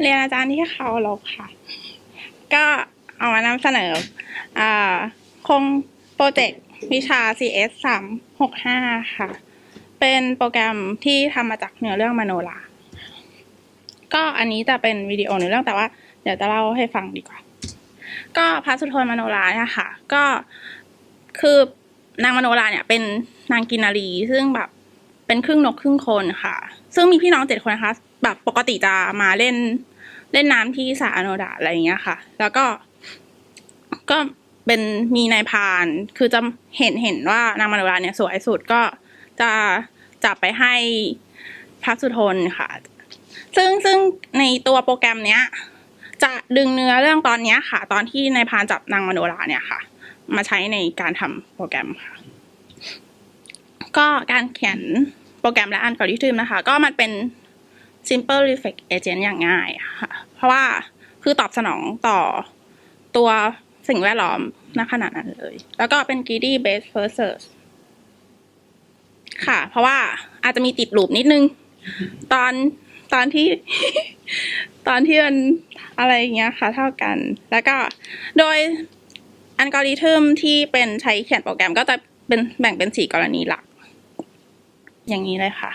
เรียนอาจารย์ที่เขาลบค่ะ ก็เอามานำเสนออ่าโครงโปรเจกต์วิชา CS สามหกห้าค่ะ เป็นโปรแกรมที่ทำมาจากเนื้อเรื่องมโนราก็อันนี้จะเป็นวิดีโอเนื้อเรื่องแต่ว่า เดี๋ยวจะเล่าให้ฟังดีกว่า ก็พระสุทนมโนราเนี่ยค่ะ ก็คือนางมโนราเนี่ย เป็นนางกินนารีซึ่งแบบเป็นครึ่งนกครึ่งคนค่ะ ซึ่งมีพี่น้องเจ็ดคนนะคะ แบบปกติจะมาเล่น เล่นน้ำที่สรอโนดาอะไรอย่างเงี้ยค่ะ แล้วก็ก็เป็นมีนายพาน คือจะเห็นเห็นว่านางมโนราเนี่ยสวยสุดก็จะจับไปให้พระสุทนค่ะ ซึ่งซึ่งในตัวโปรแกรมเนี้ย จะดึงเนื้อเรื่องตอนเนี้ยค่ะ ตอนที่นายพานจับนางมโนราเนี่ยค่ะ มาใช้ในการทำโปรแกรมค่ะ ก็การเขียนโปรแกรมและอัลกอริทึมนะคะ ก็มันเป็น simple reflex agent อย่างง่ายค่ะ เพราะว่าคือตอบสนองต่อตัวสิ่งแวดล้อมณขณะนั้นเลย แล้วก็เป็น greedy based first search ค่ะ เพราะว่าอาจจะมีติดลูปนิดนึง ตอนตอนที่ ตอนที่มันอะไรอย่างเงี้ยค่ะเท่ากัน แล้วก็โดยอัลกอริทึมที่เป็นใช้เขียนโปรแกรมก็จะเป็นแบ่งเป็นสี่กรณีหลัก อย่างนี้เลยค่ะ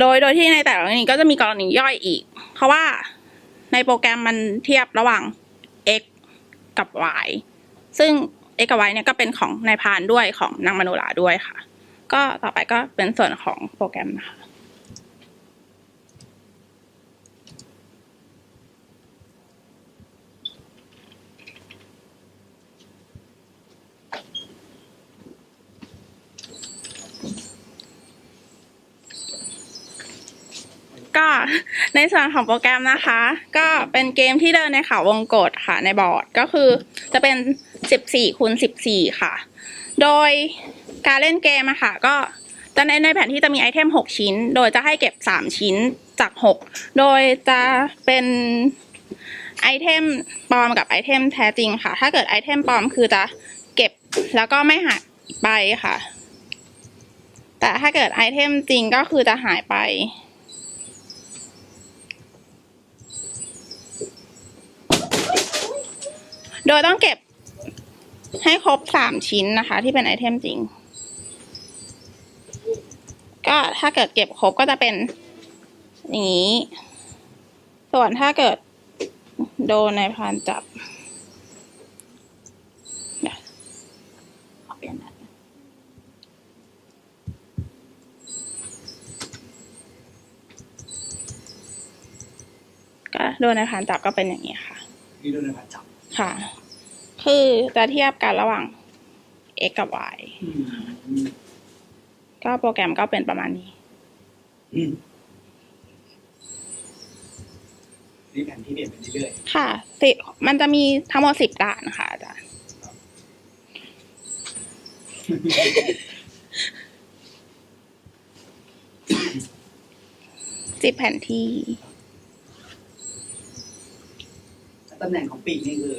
โดยโดยที่ในแต่ละกรณีก็จะมีกรณีย่อยอีก เพราะว่าในโปรแกรมมันเทียบระหว่าง x กับ y ซึ่ง x กับ y เนี่ยก็เป็นของนายพรานด้วยของนางมโนราด้วยค่ะ ก็ต่อไปก็เป็นส่วนของโปรแกรมนะคะ ก็ในส่วนของโปรแกรมนะคะ ก็เป็นเกมที่เดินในเขาวงกตค่ะในบอร์ดก็คือจะเป็น 14คูณ14 ค่ะ โดยการเล่นเกมอะค่ะ ก็จะในในแผนที่จะมีไอเทม 6 ชิ้น โดยจะให้เก็บ 3 ชิ้นจาก 6 โดยจะเป็นไอเทมปลอมกับไอเทมแท้จริงค่ะ ถ้าเกิดไอเทมปลอมคือจะเก็บแล้วก็ไม่หายไปค่ะ แต่ถ้าเกิดไอเทมจริงก็คือจะหายไป โด ยต้องเก็บให้ครบสามชิ้นนะคะ ที่เป็นไอเทมจริง ก็ถ้าเกิดเก็บครบก็จะเป็นอย่างนี้ ส่วนถ้าเกิดโดนในายพรานจับเดี๋ยวขอเปลี่ยนหน้าก็โดนในายพรานจับก็เป็นอย่างนี้ค่ะนี่โดนในผ่านจับค่ะ คือจะเทียบกันระหว่าง x กับ y ก็โปรแกรมก็เป็นประมาณนี้นี่แผนที่เปลี่ยนไปเรื่อยค่ะสิมันจะมีทั้งหมดสิบด่านค่ะอาจารย์สิบแผนที่ตำแหน่งของปีกนี่คือ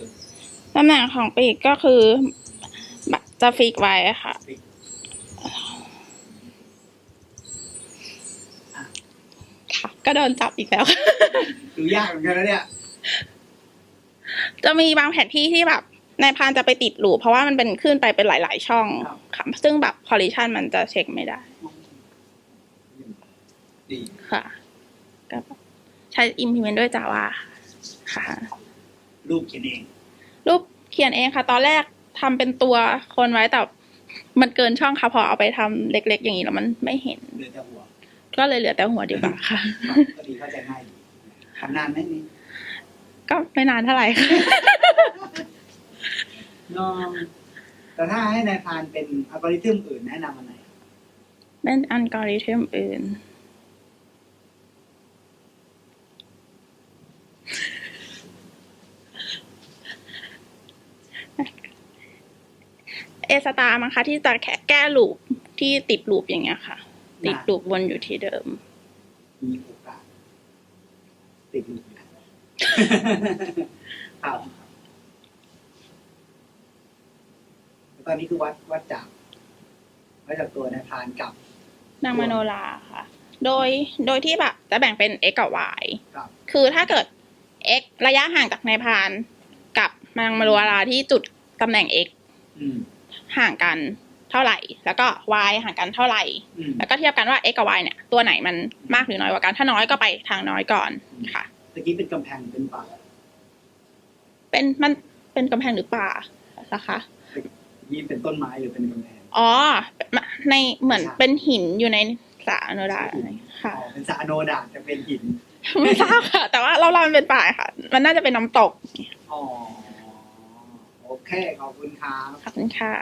ตำแหน่งของปีกก็คือจะฟิกไว้ค่ะ ค่ะ ก็โดนจับอีกแล้ว ดูยากเหมือนกันนะเนี่ย จะมีบางแผนที่ที่แบบนายพรานจะไปติดหลูปเพราะว่ามันเป็นขึ้นไปเป็นหลาย ๆ ช่องครับค่ะซึ่งแบบพอลิชันมันจะเช็คไม่ได้ดีค่ะก็ใช้ implement ด้วย Java ค่ะ รูปเขียนเอง รูปเขียนเองค่ะ ตอนแรกทำเป็นตัวคนไว้แต่มันเกินช่องค่ะพอเอาไปทำเล็ก ๆ อย่างนี้แล้วมันไม่เห็นเหลือแต่หัว ก็เลยเหลือแต่หัวดีกว่าค่ะก็ดีเข้าใจง่ายดีทำนานไหมนี่ก็ไม่นานเท่าไหร่ค่ะลองแต่ถ้าให้นายพรานเป็นอัลกอริทึมอื่นแนะนำอันไหนเป็นอัลกอริทึมอื่น เอสตาร์มั้งคะที่จะแค่แก้ลูปที่ติดลูปอย่างเงี้ยค่ะ ติดลูปวนอยู่ที่เดิม มีโอกาสติดอยู่นะครับแล้วตอนนี้คือวัดวัดจากวัดจากตัวนายพรานกับนางมโนราค่ะ โดยโดยที่แบบจะแบ่งเป็น x กับ y ครับคือถ้าเกิด x ระยะห่างจากนายพรานกับมังมรุวาราที่จุดตำแหน่ง x อืม ห่างกันเท่าไหร่ แล้วก็ y ห่างกันเท่าไหร่อืมแล้วก็เทียบกันว่า x กับ y เนี่ยตัวไหนมันมากหรือน้อยกว่ากัน ถ้าน้อยก็ไปทางน้อยก่อนค่ะตะกี้เป็นกำแพงเป็นป่าเป็นมันเป็นกำแพงหรือป่านะคะนี่เป็นต้นไม้หรือเป็นกำแพงอ๋อในเหมือนเป็นหินอยู่ในสระอนุดาตค่ะอ๋อเป็นสระอโนดาตจะเป็นหินไม่ทราบค่ะ แต่ว่าเราเรามันเป็นป่าค่ะ มันน่าจะเป็นน้ำตกอ๋อ โอเค ขอบคุณครับ ขอบคุณค่ะ